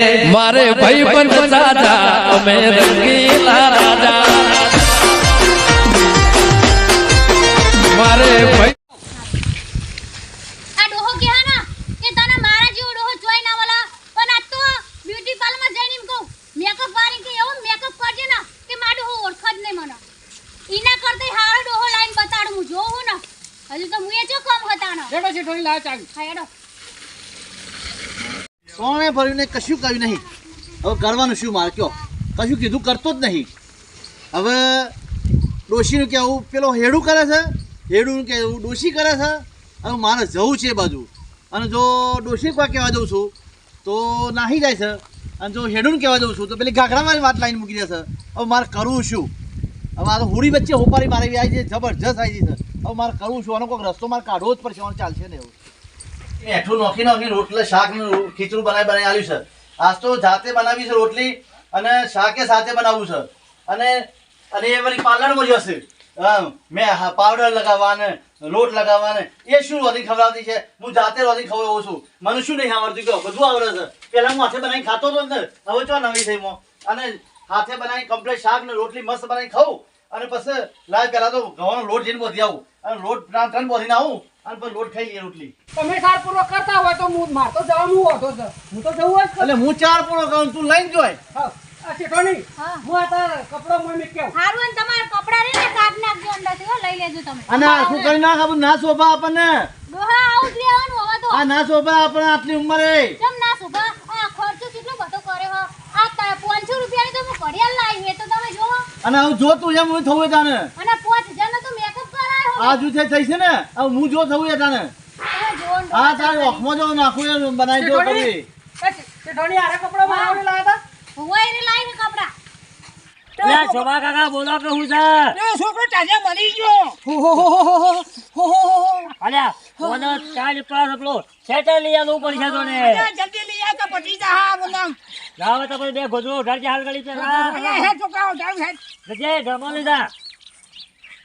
મારે ભાઈ પણ સાજા અમે રંગીલા રાજા. મારે ભાઈ આ ડોહો ના કે તને મારા જેવો ડોહો જોઈ ના વાલા પણ આ તો બ્યુટી પાર્લરમાં જઈને એમ કહું મેકઅપ વાળી કે એવો મેકઅપ કરજે ને કે મારો ઓળખ જ નહીં મને. ઈના કરતે હારો ડોહો લાઈન બતાડું હું એ હજુ જો કમ હતા ને રેડો છે થોડી લાવ ચાવી હા હેડો. સોણે ભર્યું ને કશું કહ્યું નહીં. હવે કરવાનું શું મારે, કયો? કશું કીધું કરતો જ નહીં. હવે ડોશીનું કહેવું પેલો હેડું કરે છે? હેડું કહેવું ડોશી કરે છે? હવે મારે જવું છે એ બાજુ. અને જો ડોશી કોઈ કહેવા જઉં છું, તો નાહી જાય છે. અને જો હેડું કહેવા જઉં છું, તો પેલી ઘાઘરામાં વાત લાઈન મૂકી દે હવે મારે કરવું શું? હવે આ તો હોળી વચ્ચે હોપારી મારે આવી છે, જબરજસ્ત આવી છે. હવે મારે કરવું શું? આનો કોઈક રસ્તો મારે કાઢવો જ પડશે ચાલશે ને એવું. એઠું નોખી નોખી રોટલા શાક ખીચડું બનાવી બનાવી આવ્યું છે. આજ તો જાતે બનાવી છે રોટલી અને શાકે સાથે બનાવવું છે. અને અને એ વળી પાર્લરમાં જશે હા, મેં પાવડર લગાવવાને લોટ લગાવવાને એ શું રોધી ખવડાવતી છે? હું જાતે રોધી ખવડાવું છું. મને શું નહીં આવડતું? કે બધું આવડે છે. પહેલાં હું હાથે બનાવી ખાતો હતો ને. હવે ચો નવી થઈ મો. અને હાથે બનાવી કમ્પ્લેટ શાક ને રોટલી મસ્ત બનાવી ખાઉં. અને પછી લાય પહેલાં તો ઘઉંનો લોટ જઈને બોધી આવું. અને લોટ ત્રણ બોધીને આવું. અને લોટ ખાઈ રોટલી. તમે સારપૂર્વક કરતા હોય તો હું માર તો જવાનું હોતો છે હું તો જવું જ એટલે હું ચાર પૂરો કરું તું લઈને જોય હા આ શેઠોણી, હા. હું આ તારા કપડો મને કેવ. હારું અને તમારા કપડા રે ને કાઢ નાખજો અંદરથી હો લઈ લેજો તમે. અને આખું કરી નાખ? આપણને ના શોભા આપણને. ડોહા આવું જ રહેવાનું હવે તો. આ ના શોભા આપણને આટલી ઉંમરે. કેમ ના શોભા? આ ખર્ચો કેટલો બધો કરે હો. આ તા- 500 રૂપિયાની તો હું ઘડિયાળ લાવી એ તો તમે જોવો અને હું જોતું એમ હું થવું તાને. આ જૂથે થઈ છે ને? હવે હું જો થવું એ તાને હા તારી ઓખમાં જો નાખું એ બનાવી દો કરી શેઠોણી, આરા કપડા મારાવાળી લાયા હતા? હોય રે લાવી કપડા. લે શોભા કાકા બોલો કે હું છે? એ છોકરો તાજે મરી ગયો. હો, હો, હો, હો, હો, હો, હો, હો. અલ્યા મને ચાલ પર પેલો સેટર લઈ આવવું પડશે તો ને જલ્દી લઈ આવ તો પછી જા હા બોલો. લાવો તો બે ગોજો ઉઠાડજે હાલ ગળી છે હે. હે જજે લીધા.